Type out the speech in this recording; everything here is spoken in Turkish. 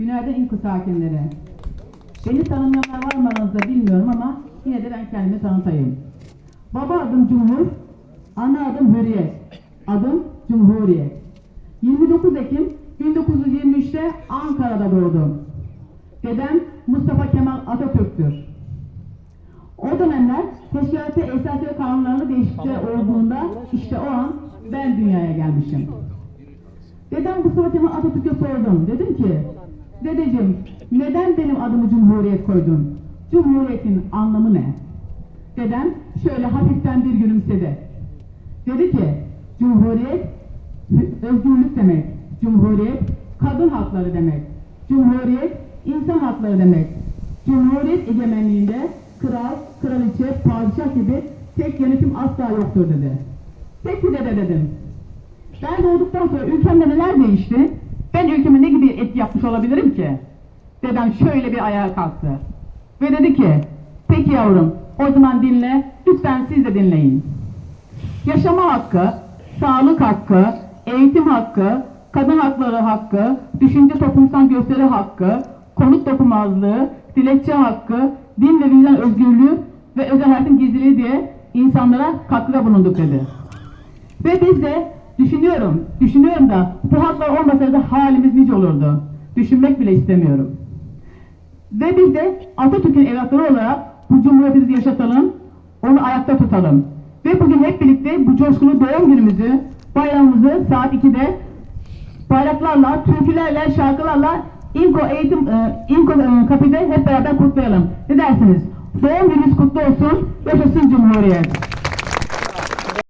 Günaydın İnku sakinleri. Beni tanımayanlar var mı aranızda bilmiyorum ama yine de ben kendimi tanıtayım. Baba adım Cumhur, ana adım Hürriyet, adım Cumhuriyet. 29 Ekim 1923'te Ankara'da doğdum. Dedem Mustafa Kemal Atatürk'tür. O dönemler teşkilatı esasiye kanunlarında değişiklikler olduğunda işte o an ben dünyaya gelmişim. Dedem Mustafa Kemal Atatürk'e sordum. Dedim ki, dedeciğim neden benim adımı Cumhuriyet koydun? Cumhuriyetin anlamı ne? Dedem şöyle hafiften bir gülümsedi. Dedi ki, Cumhuriyet özgürlük demek. Cumhuriyet kadın hakları demek. Cumhuriyet insan hakları demek. Cumhuriyet egemenliğinde kral, kraliçe, padişah gibi tek yönetim asla yoktur dedi. Peki dede dedim. Ben doğduktan sonra ülkemde neler değişti? Ben ülkeme ne gibi etki yapmış olabilirim ki? Dedem şöyle bir ayağa kalktı. Ve dedi ki, peki yavrum o zaman dinle, lütfen siz de dinleyin. Yaşama hakkı, sağlık hakkı, eğitim hakkı, kadın hakları hakkı, düşünce toplumsal gösteri hakkı, konut dokunmazlığı, dilekçe hakkı, din ve vicdan özgürlüğü ve özel hayatın gizliliği diye insanlara katkıda bulunduk dedi. Ve biz de düşünüyorum, düşünüyorum da bu haklar olmasaydı halimiz nice olurdu. Düşünmek bile istemiyorum. Ve biz de Atatürk'ün evlatları olarak bu cumhuriyetimizi yaşatalım, onu ayakta tutalım. Ve bugün hep birlikte bu coşkulu doğum günümüzü, bayramımızı saat 2'de bayraklarla, türkülerle, şarkılarla İnko eğitim, e, İnko e, kafede hep beraber kutlayalım. Ne dersiniz? Doğum gününüz kutlu olsun, yaşasın Cumhuriyet.